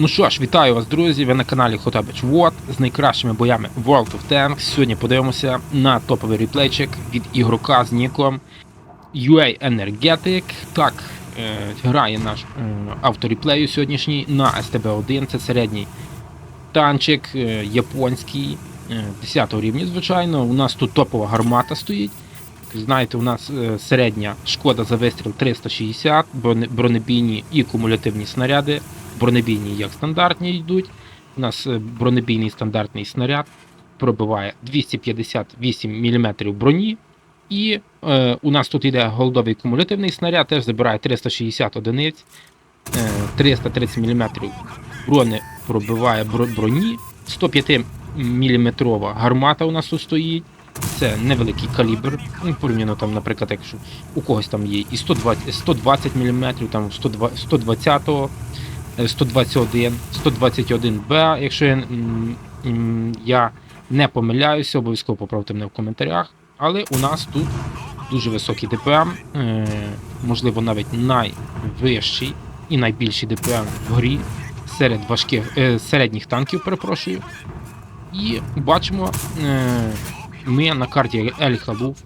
Ну що ж, вітаю вас, друзі. Ви на каналі Хотабич Вот з найкращими боями World of Tanks. Сьогодні подивимося на топовий реплейчик від ігрока з ніком UA Energetic. Так, е, грає наш е, автореплею сьогоднішній на STB1. Це середній танчик е, японський, е, 10 рівня, звичайно. У нас тут топова гармата стоїть. Знаєте, у нас е, середня шкода за вистріл 360, бронебійні і кумулятивні снаряди. Бронебійні як стандартні йдуть. У нас е, бронебійний стандартний снаряд пробиває 258 мм броні. І е, у нас тут йде голдовий кумулятивний снаряд, теж забирає 360 одиниць, е, 330 мм брони пробиває броні, 105 мм гармата у нас тут стоїть. Це невеликий калібр. Ну, порівняно там, наприклад, якщо у когось там є і 120, 120 мм, там 120, 120 е, 121, 121Б, якщо я, я не помиляюся, обов'язково поправте мене в коментарях. Але у нас тут дуже високий ДПМ, е, можливо, навіть найвищий і найбільший ДПМ в грі серед важких, е, середніх танків, перепрошую. І бачимо, е, ми на карті Ель Халуф.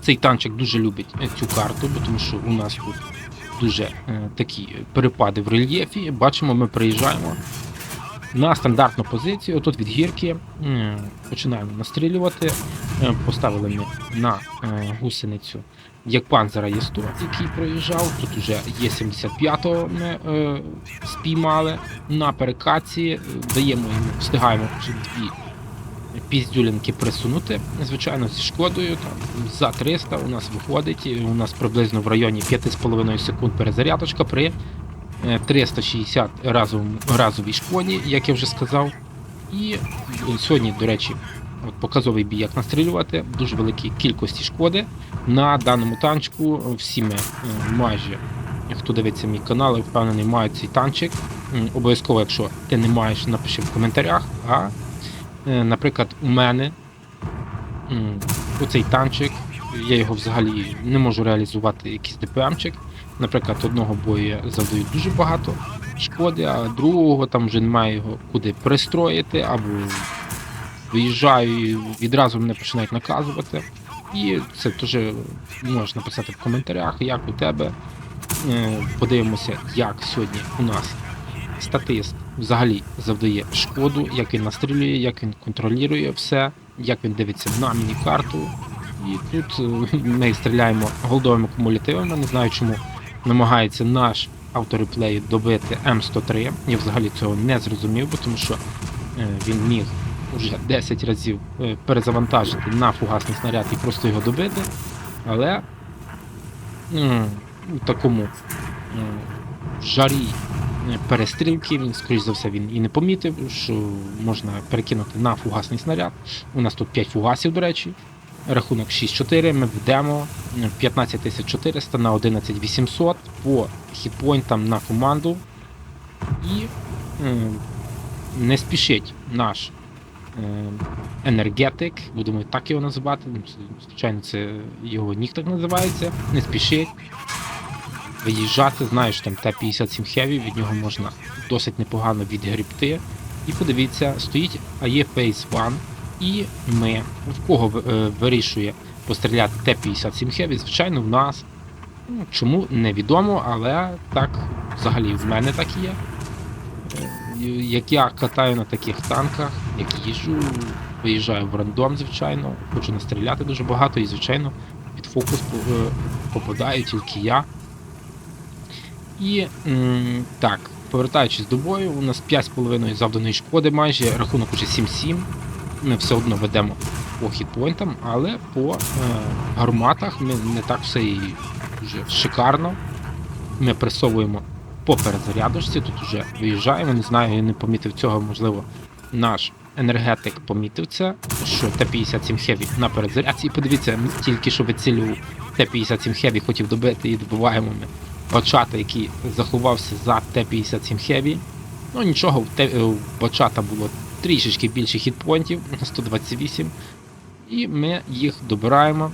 Цей танчик дуже любить е, цю карту, тому що у нас тут дуже е, такі перепади в рельєфі. Бачимо, ми приїжджаємо на стандартну позицію. Тут від гірки м, починаємо настрілювати. Е, Поставили ми на е, гусеницю як панзера є 100, який проїжджав. Тут вже є 75-го ми е, спіймали на перекатці. Е, Даємо йому, встигаємо дві піздюлінки присунути. Звичайно, зі шкодою там, за 300 у нас виходить. У нас приблизно в районі 5,5 секунд перезарядочка при е, 360 разовому, разовій шкоді, як я вже сказав. І е, сьогодні, до речі, от показовий бій, як настрілювати, дуже великій кількості шкоди. На даному танчику всі ми е, майже, хто дивиться мій канал, впевнений, мають цей танчик. Обов'язково, якщо ти не маєш, напиши в коментарях. А Е, Наприклад, у мене оцей танчик, я його взагалі не можу реалізувати якийсь ДПМчик. Наприклад, одного бою завдаю дуже багато шкоди, а другого там вже немає його куди пристроїти, або виїжджаю і відразу мене починають наказувати. І це теж можеш написати в коментарях, як у тебе. Е, Подивимося, як сьогодні у нас статист взагалі завдає шкоду, як він настрілює, як він контролює все, як він дивиться на міні-карту. І тут е, ми стріляємо голдовими кумулятивами. Не знаю, чому намагається наш автореплей добити М103. Я взагалі цього не зрозумів, бо тому що е, він міг вже 10 разів е, перезавантажити на фугасний снаряд і просто його добити. Але у такому жарі перестрілки, він, скоріш за все, він і не помітив, що можна перекинути на фугасний снаряд. У нас тут 5 фугасів, до речі. Рахунок 6-4, ми ведемо 15400 на 11800 по хітпойнтам на команду. І не спішить наш е, енергетик, будемо так його називати. ну, Звичайно, це його нік так називається. Не спішить виїжджати, знаєш, там Т-57 Heavy, від нього можна досить непогано відгрібти. І подивіться, стоїть AE Phase 1, і ми, в кого е, вирішує постріляти Т-57 Heavy, звичайно, в нас. Ну, чому невідомо, але так взагалі в мене так є. Е, Як я катаю на таких танках, як їжджу, виїжджаю в рандом, звичайно, хочу настріляти дуже багато і, звичайно, під фокус е, попадаю тільки я. І м, так, повертаючись до бою, у нас 5,5 завданої шкоди майже, рахунок уже 7-7. Ми все одно ведемо по хітпойнтам, але по е, гарматах ми не так все і вже шикарно. Ми пресовуємо по перезарядочці, тут вже виїжджаємо. Не знаю, я не помітив цього, можливо, наш енергетик помітив це, що Т-57 Heavy на перезарядці. І подивіться, тільки що вицілював Т-57 Heavy, хотів добити і добиваємо ми бачата, який заховався за Т-57 Heavy. Ну нічого, в, Т- у бачата було трішечки більше хітпойнтів, 128. І ми їх добираємо.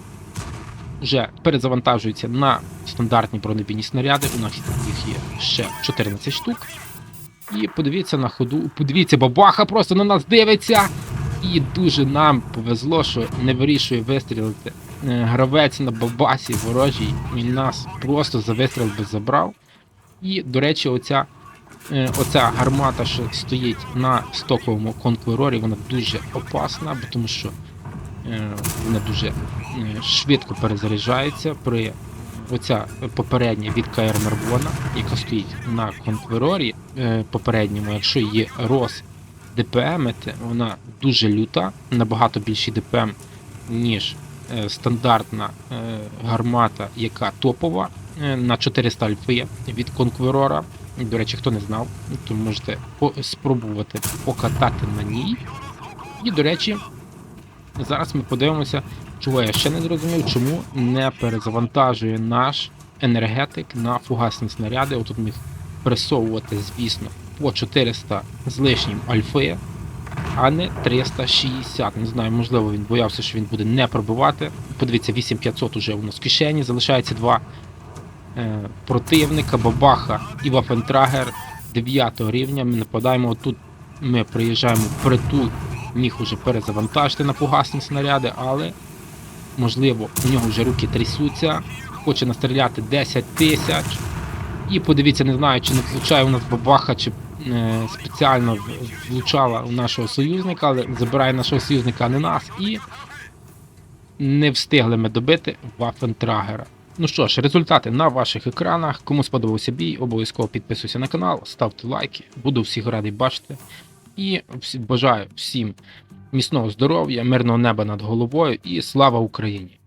Вже перезавантажуються на стандартні бронебійні снаряди. У нас їх є ще 14 штук. І подивіться на ходу. Подивіться, бабаха просто на нас дивиться. І дуже нам повезло, що не вирішує вистрілити. Е, Гравець на бабасі ворожій. Він нас просто за вистріл би забрав. І, до речі, оця, е, оця гармата, що стоїть на стоковому конкурорі, вона дуже опасна, тому що е, вона дуже швидко перезаряджається при оця попередня від КР Марбона, яка стоїть на конкурорі попередньому, якщо її роз ДПМити, вона дуже люта, набагато більший ДПМ, ніж е, стандартна е, гармата, яка топова е, на 400 альфи від конкурора. До речі, хто не знав, то можете спробувати покатати на ній. І, до речі, зараз ми подивимося, чого я ще не зрозумів, чому не перезавантажує наш енергетик на фугасні снаряди. Отут міг пресовувати, звісно, по 400 з лишнім альфи, а не 360. Не знаю, можливо, він боявся, що він буде не пробивати. Подивіться, 8500 уже у нас в кишені, залишається два е, противника, Бабаха і Вафентрагер 9 рівня. Ми нападаємо тут. Ми приїжджаємо в притул, міг уже перезавантажити на фугасні снаряди, але можливо у нього вже руки трясуться, хоче настріляти 10 тисяч. І подивіться, не знаю, чи не влучає у нас бабаха, чи е, спеціально влучала у нашого союзника, але забирає нашого союзника, а не нас. І не встигли ми добити Вафентрагера. Ну що ж, результати на ваших екранах. Кому сподобався бій, обов'язково підписуйся на канал, ставте лайки. Буду всіх радий бачити. І бажаю всім міцного здоров'я, мирного неба над головою і слава Україні!